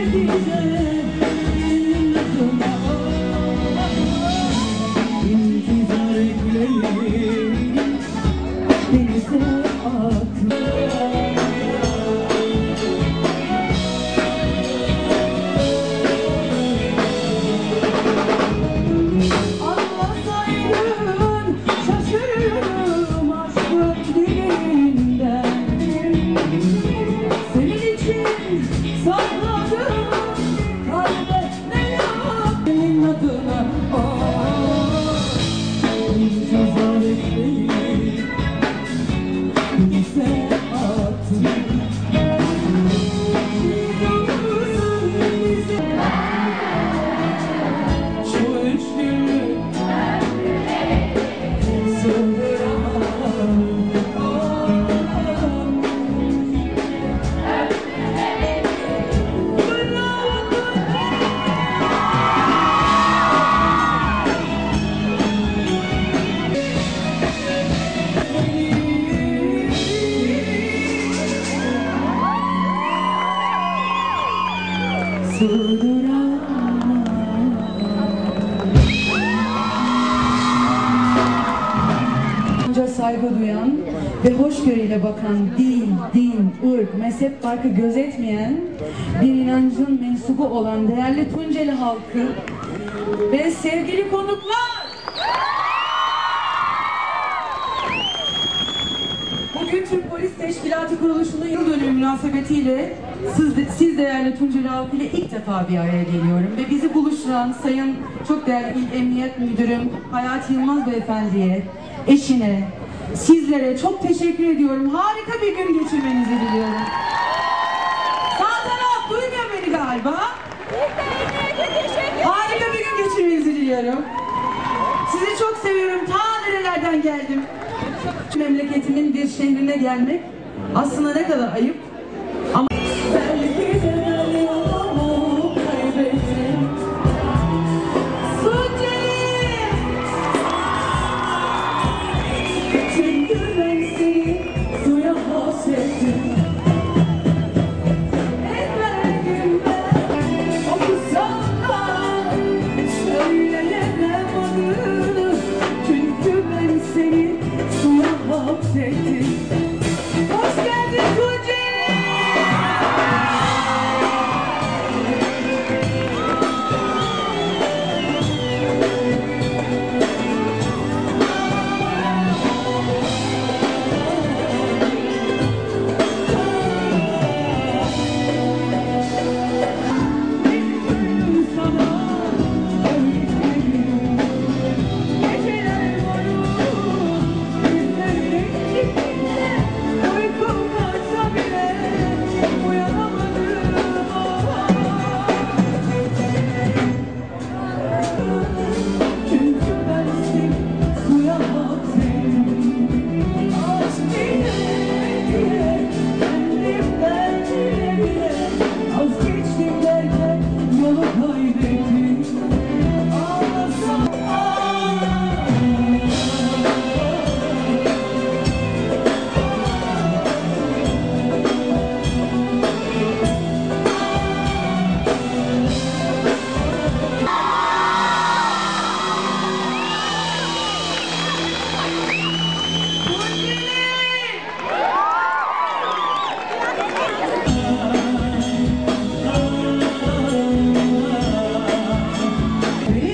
dizer saygı duyan ve hoşgörüyle bakan din, din, ırk, mezhep farkı gözetmeyen bir inancın mensubu olan değerli Tunceli halkı ve sevgili konuklar. Bugün Türk Polis Teşkilatı kuruluşunun yıl dönümü münasebetiyle siz, siz değerli Tunceli halkı ile ilk defa bir araya geliyorum ve bizi buluşturan Sayın çok değerli İl Emniyet Müdürüm Hayati Yılmaz Beyefendi'ye, eşine, sizlere çok teşekkür ediyorum. Harika bir gün geçirmenizi diliyorum. Sağ taraf duymuyor beni galiba. Harika bir gün geçirmenizi diliyorum. Sizi çok seviyorum. Ta nerelerden geldim. Memleketimin bir şehrine gelmek aslında ne kadar ayıp.